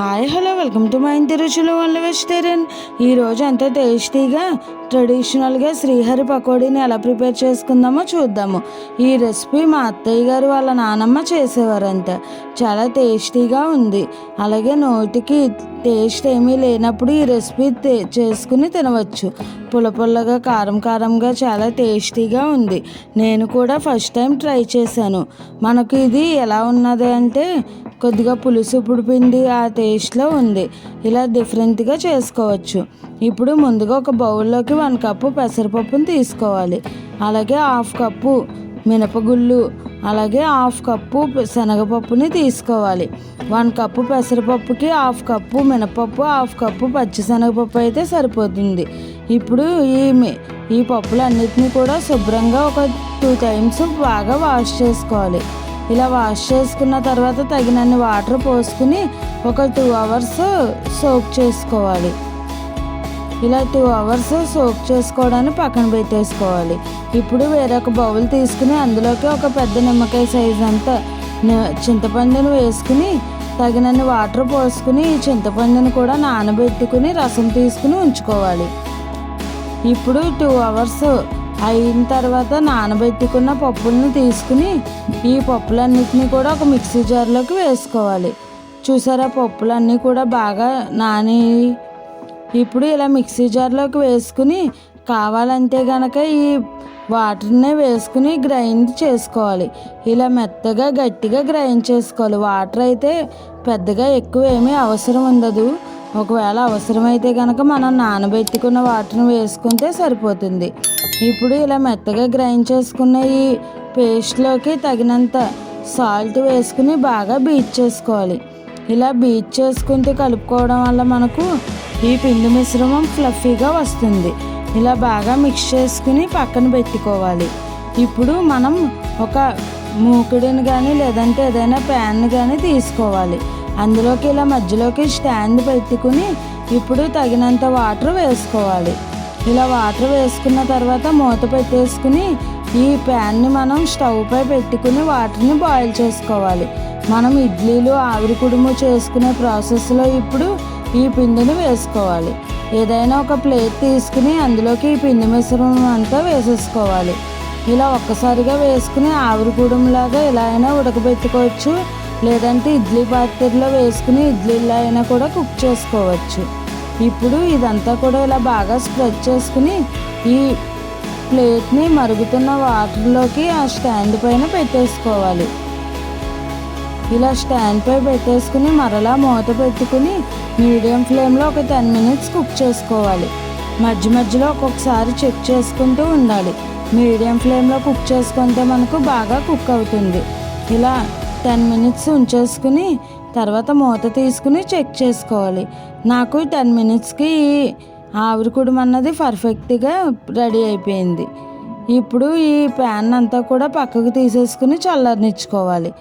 Hi hello welcome to my ఇంటి రుచులు వల్ల వెజిటేరియన్ ఈరోజు ఎంతో టేస్టీగా ట్రెడిషనల్గా శ్రీహరి పకోడీని ఎలా ప్రిపేర్ చేసుకుందామో చూద్దాము. ఈ రెసిపీ మా అత్తయ్య గారు వాళ్ళ నానమ్మ చేసేవారంట. చాలా టేస్టీగా ఉంది. అలాగే నోటికి టేస్ట్ ఏమీ లేనప్పుడు ఈ రెసిపీ చేసుకుని తినవచ్చు. పుల్ల పుల్లగా కారం కారంగా చాలా టేస్టీగా ఉంది. నేను కూడా ఫస్ట్ టైం ట్రై చేశాను. మనకు ఇది ఎలా ఉన్నది అంటే కొద్దిగా పులుసు పిండి ఆ టేస్ట్లో ఉంది. ఇలా డిఫరెంట్గా చేసుకోవచ్చు. ఇప్పుడు ముందుగా ఒక బౌల్లోకి వన్ కప్పు పెసరపప్పుని తీసుకోవాలి. అలాగే హాఫ్ కప్పు మినపగుళ్ళు అలాగే హాఫ్ కప్పు శనగపప్పుని తీసుకోవాలి. వన్ కప్పు పెసరపప్పుకి హాఫ్ కప్పు మినపప్పు హాఫ్ కప్పు పచ్చిశనగపప్పు అయితే సరిపోతుంది. ఇప్పుడు ఈ ఈ పప్పులు అన్నిటినీ కూడా శుభ్రంగా ఒక టూ టైమ్స్ బాగా వాష్ చేసుకోవాలి. ఇలా వాష్ చేసుకున్న తర్వాత తగినన్ని వాటర్ పోసుకుని ఒక టూ అవర్స్ సోక్ చేసుకోవాలి. ఇలా టూ అవర్స్ సోక్ చేసుకోవడానికి పక్కన పెట్టేసుకోవాలి. ఇప్పుడు వేరొక బౌల్ తీసుకుని అందులోకి ఒక పెద్ద నిమ్మకాయ సైజ్ అంతా ని- చింతపండును వేసుకుని తగినన్ని వాటర్ పోసుకుని ఈ చింతపండును కూడా నానబెట్టుకుని రసం తీసుకుని ఉంచుకోవాలి. ఇప్పుడు టూ అవర్స్ అయిన తర్వాత నానబెట్టుకున్న పప్పులను తీసుకుని ఈ పప్పులన్నిటిని కూడా ఒక మిక్సీ జార్లోకి వేసుకోవాలి. చూసారా? పప్పులన్నీ కూడా బాగా నాని ఇప్పుడు ఇలా మిక్సీ జార్లోకి వేసుకుని కావాలంటే గనక ఈ వాటర్నే వేసుకుని గ్రైండ్ చేసుకోవాలి. ఇలా మెత్తగా గట్టిగా గ్రైండ్ చేసుకోవాలి. వాటర్ అయితే పెద్దగా ఎక్కువ ఏమీ అవసరం ఉండదు. ఒకవేళ అవసరమైతే కనుక మనం నానబెట్టుకున్న వాటర్ని వేసుకుంటే సరిపోతుంది. ఇప్పుడు ఇలా మెత్తగా గ్రైండ్ చేసుకున్న ఈ పేస్ట్లోకి తగినంత సాల్ట్ వేసుకుని బాగా బీట్ చేసుకోవాలి. ఇలా బీట్ చేసుకుంటే కలుపుకోవడం వల్ల మనకు ఈ పిండి మిశ్రమం ఫ్లఫీగా వస్తుంది. ఇలా బాగా మిక్స్ చేసుకుని పక్కన పెట్టుకోవాలి. ఇప్పుడు మనం ఒక మూకుడిని కానీ లేదంటే ఏదైనా ప్యాన్ కానీ తీసుకోవాలి. అందులోకి ఇలా మధ్యలోకి స్టాండ్ పెట్టుకుని ఇప్పుడు తగినంత వాటర్ వేసుకోవాలి. ఇలా వాటర్ వేసుకున్న తర్వాత మూత పెట్టేసుకుని ఈ ప్యాన్ని మనం స్టవ్ పై పెట్టుకుని వాటర్ని బాయిల్ చేసుకోవాలి. మనం ఇడ్లీలు ఆవిరి కుడుము చేసుకునే ప్రాసెస్లో ఇప్పుడు ఈ పిండిని వేసుకోవాలి. ఏదైనా ఒక ప్లేట్ తీసుకుని అందులోకి ఈ పిండి మిశ్రమం అంతా వేసేసుకోవాలి. ఇలా ఒక్కసారిగా వేసుకుని ఆవిరి ఇలా అయినా ఉడకబెట్టుకోవచ్చు. లేదంటే ఇడ్లీ పాత్రలో వేసుకుని ఇడ్లీలా అయినా కూడా కుక్ చేసుకోవచ్చు. ఇప్పుడు ఇదంతా కూడా ఇలా బాగా స్ప్రెడ్ చేసుకుని ఈ ప్లేట్ని మరుగుతున్న వాటర్లోకి ఆ స్టాండ్ పైన పెట్టేసుకోవాలి. ఇలా స్టాండ్ పై పెట్టేసుకుని మరలా మూత పెట్టుకుని మీడియం ఫ్లేమ్లో ఒక టెన్ మినిట్స్ కుక్ చేసుకోవాలి. మధ్య మధ్యలో ఒక్కొక్కసారి చెక్ చేసుకుంటూ ఉండాలి. మీడియం ఫ్లేమ్లో కుక్ చేసుకుంటే మనకు బాగా కుక్ అవుతుంది. ఇలా టెన్ మినిట్స్ ఉంచేసుకుని తర్వాత మూత తీసుకుని చెక్ చేసుకోవాలి. నాకు టెన్ మినిట్స్కి ఆవిరికుడు అన్నది పర్ఫెక్ట్గా రెడీ అయిపోయింది. ఇప్పుడు ఈ ప్యాన్ అంతా కూడా పక్కకు తీసేసుకుని చల్లనిచ్చుకోవాలి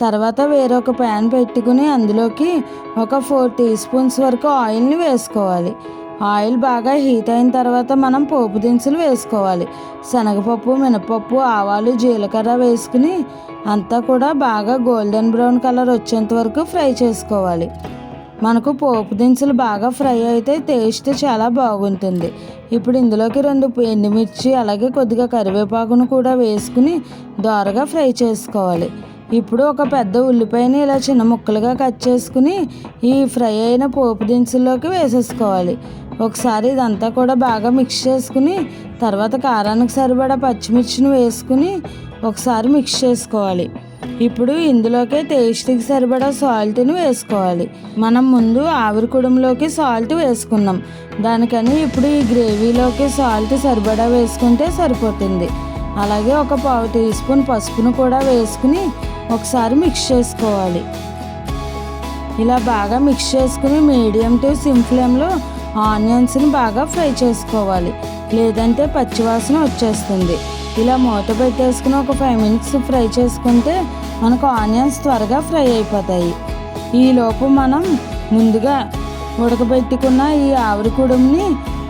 తర్వాత వేరొక ప్యాన్ పెట్టుకుని అందులోకి ఒక ఫోర్ టీ స్పూన్స్ వరకు ఆయిల్ని వేసుకోవాలి. ఆయిల్ బాగా హీట్ అయిన తర్వాత మనం పోపు దినుసులు వేసుకోవాలి. శనగపప్పు మినపప్పు ఆవాలు జీలకర్ర వేసుకుని అంతా కూడా బాగా గోల్డెన్ బ్రౌన్ కలర్ వచ్చేంత వరకు ఫ్రై చేసుకోవాలి. మనకు పోపు దినుసులు బాగా ఫ్రై అయితే టేస్ట్ చాలా బాగుంటుంది. ఇప్పుడు ఇందులోకి రెండు ఎండుమిర్చి అలాగే కొద్దిగా కరివేపాకును కూడా వేసుకుని దోరగా ఫ్రై చేసుకోవాలి. ఇప్పుడు ఒక పెద్ద ఉల్లిపాయని ఇలా చిన్న ముక్కలుగా కట్ చేసుకుని ఈ ఫ్రై అయిన పోపు దినుసుల్లోకి వేసేసుకోవాలి. ఒకసారి ఇదంతా కూడా బాగా మిక్స్ చేసుకుని తర్వాత కారానికి సరిపడా పచ్చిమిర్చిని వేసుకుని ఒకసారి మిక్స్ చేసుకోవాలి. ఇప్పుడు ఇందులోకే టేస్ట్కి సరిపడా సాల్ట్ని వేసుకోవాలి. మనం ముందు ఆవిరి కుడంలోకి సాల్ట్ వేసుకున్నాం. దానికని ఇప్పుడు ఈ గ్రేవీలోకి సాల్ట్ సరిపడా వేసుకుంటే సరిపోతుంది. అలాగే ఒక పావు టీ స్పూన్ పసుపును కూడా వేసుకుని ఒకసారి మిక్స్ చేసుకోవాలి. ఇలా బాగా మిక్స్ చేసుకుని మీడియం టు సిమ్ ఫ్లేమ్లో ఆనియన్స్ని బాగా ఫ్రై చేసుకోవాలి. లేదంటే పచ్చివాసన వచ్చేస్తుంది. ఇలా మూత పెట్టేసుకుని ఒక ఫైవ్ మినిట్స్ ఫ్రై చేసుకుంటే మనకు ఆనియన్స్ త్వరగా ఫ్రై అయిపోతాయి. ఈలోపు మనం ముందుగా ఉడకబెట్టుకున్న ఈ ఆవిరి కుడుముని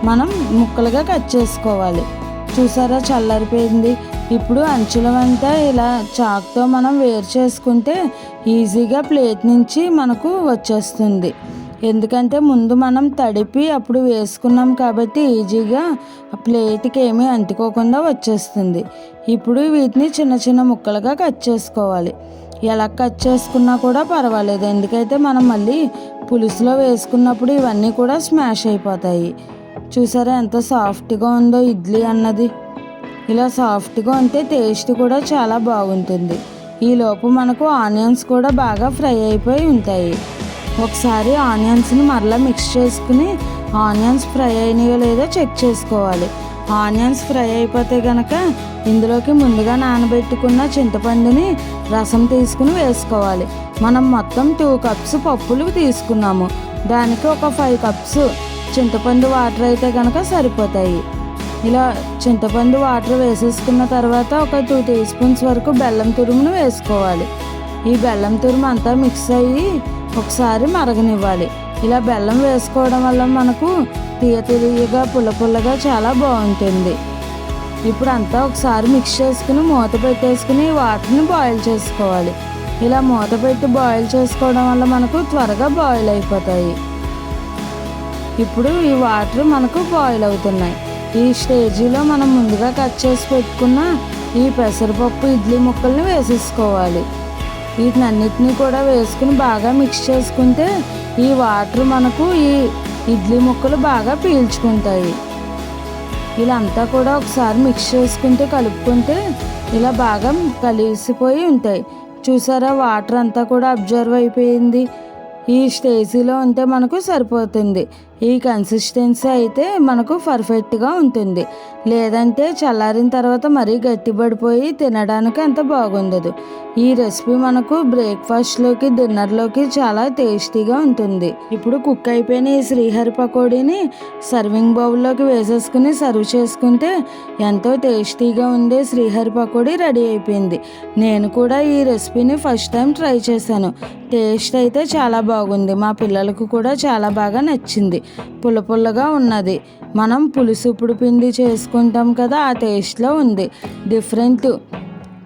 మనం ముక్కలుగా కట్ చేసుకోవాలి. చూసారా చల్లారిపోయింది? ఇప్పుడు అంచులవంతా ఇలా చాక్తో మనం వేరు చేసుకుంటే ఈజీగా ప్లేట్ నుంచి మనకు వచ్చేస్తుంది. ఎందుకంటే ముందు మనం తడిపి అప్పుడు వేసుకున్నాం కాబట్టి ఈజీగా ఆ ప్లేట్కి ఏమీ అంటుకోకుండా వచ్చేస్తుంది. ఇప్పుడు వీటిని చిన్న చిన్న ముక్కలుగా కట్ చేసుకోవాలి. ఎలా కట్ చేసుకున్నా కూడా పర్వాలేదు. ఎందుకైతే మనం మళ్ళీ పులుసులో వేసుకున్నప్పుడు ఇవన్నీ కూడా స్మాష్ అయిపోతాయి. చూసారా ఎంత సాఫ్ట్గా ఉందో ఇడ్లీ అన్నది. ఇలా సాఫ్ట్గా ఉంటే టేస్ట్ కూడా చాలా బాగుంటుంది. ఈలోపు మనకు ఆనియన్స్ కూడా బాగా ఫ్రై అయిపోయి ఉంటాయి. ఒకసారి ఆనియన్స్ని మరలా మిక్స్ చేసుకుని ఆనియన్స్ ఫ్రై అయినాయో లేదో చెక్ చేసుకోవాలి. ఆనియన్స్ ఫ్రై అయిపోతే కనుక ఇందులోకి ముందుగా నానబెట్టుకున్న చింతపండుని రసం తీసుకుని వేసుకోవాలి. మనం మొత్తం టూ కప్స్ పప్పులు తీసుకున్నాము. దానికి ఒక ఫైవ్ కప్స్ చింతపండు వాటర్ అయితే కనుక సరిపోతాయి. ఇలా చింతపండు వాటర్ వేసేసుకున్న తర్వాత ఒక టూ టీ స్పూన్స్ వరకు బెల్లం తురుమును వేసుకోవాలి. ఈ బెల్లం తురుము అంతా మిక్స్ అయ్యి ఒకసారి మరగనివ్వాలి. ఇలా బెల్లం వేసుకోవడం వల్ల మనకు తీయ తీయగా పుల్ల పుల్లగా చాలా బాగుంటుంది. ఇప్పుడు అంతా ఒకసారి మిక్స్ చేసుకుని మూత పెట్టేసుకుని వాటర్ని బాయిల్ చేసుకోవాలి. ఇలా మూత పెట్టి బాయిల్ చేసుకోవడం వల్ల మనకు త్వరగా బాయిల్ అయిపోతాయి. ఇప్పుడు ఈ వాటర్ మనకు బాయిల్ అవుతున్నాయి. ఈ స్టేజీలో మనం ముందుగా కట్ చేసి పెట్టుకున్న ఈ పెసరపప్పు ఇడ్లీ ముక్కల్ని వేసేసుకోవాలి. వీటిని అన్నిటినీ కూడా వేసుకుని బాగా మిక్స్ చేసుకుంటే ఈ వాటర్ మనకు ఈ ఇడ్లీ ముక్కలు బాగా పీల్చుకుంటాయి. ఇలా అంతా కూడా ఒకసారి మిక్స్ చేసుకుంటే కలుపుకుంటే ఇలా బాగా కలిసిపోయి ఉంటాయి. చూసారా వాటర్ అంతా కూడా అబ్జర్వ్ అయిపోయింది. ఈ స్టేజీలో ఉంటే మనకు సరిపోతుంది. ఈ కన్సిస్టెన్సీ అయితే మనకు పర్ఫెక్ట్గా ఉంటుంది. లేదంటే చల్లారిన తర్వాత మరీ గట్టిపడిపోయి తినడానికి అంత బాగుండదు. ఈ రెసిపీ మనకు బ్రేక్ఫాస్ట్లోకి డిన్నర్లోకి చాలా టేస్టీగా ఉంటుంది. ఇప్పుడు కుక్ అయిపోయిన ఈ శ్రీహరి పకోడీని సర్వింగ్ బౌల్లోకి వేసేసుకుని సర్వ్ చేసుకుంటే ఎంతో టేస్టీగా ఉండే శ్రీహరి పకోడీ రెడీ అయిపోయింది. నేను కూడా ఈ రెసిపీని ఫస్ట్ టైం ట్రై చేశాను. టేస్ట్ అయితే చాలా బాగుంది. మా పిల్లలకు కూడా చాలా బాగా నచ్చింది. పుల్ల పుల్లగా ఉన్నది. మనం పులుసు ఇప్పుడు పిండి చేసుకుంటాం కదా ఆ టేస్ట్లో ఉంది. డిఫరెంట్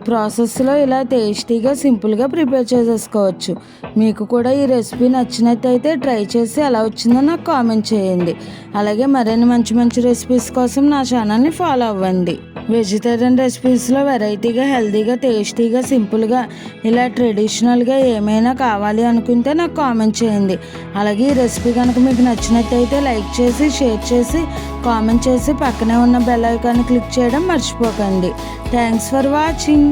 ప్రాసెస్లో ఇలా టేస్టీగా సింపుల్గా ప్రిపేర్ చేసేసుకోవచ్చు. మీకు కూడా ఈ రెసిపీ నచ్చినట్టయితే ట్రై చేసి ఎలా వచ్చిందో నాకు కామెంట్ చేయండి. అలాగే మరిన్ని మంచి మంచి రెసిపీస్ కోసం నా ఛానల్ని ఫాలో అవ్వండి. వెజిటేరియన్ రెసిపీస్లో వెరైటీగా హెల్తీగా టేస్టీగా సింపుల్గా ఇలా ట్రెడిషనల్గా ఏమైనా కావాలి అనుకుంటే నాకు కామెంట్ చేయండి. అలాగే ఈ రెసిపీ కనుక మీకు నచ్చినట్టయితే లైక్ చేసి షేర్ చేసి కామెంట్ చేసి పక్కనే ఉన్న బెల్ ఐకాన్ క్లిక్ చేయడం మర్చిపోకండి. Thanks for watching.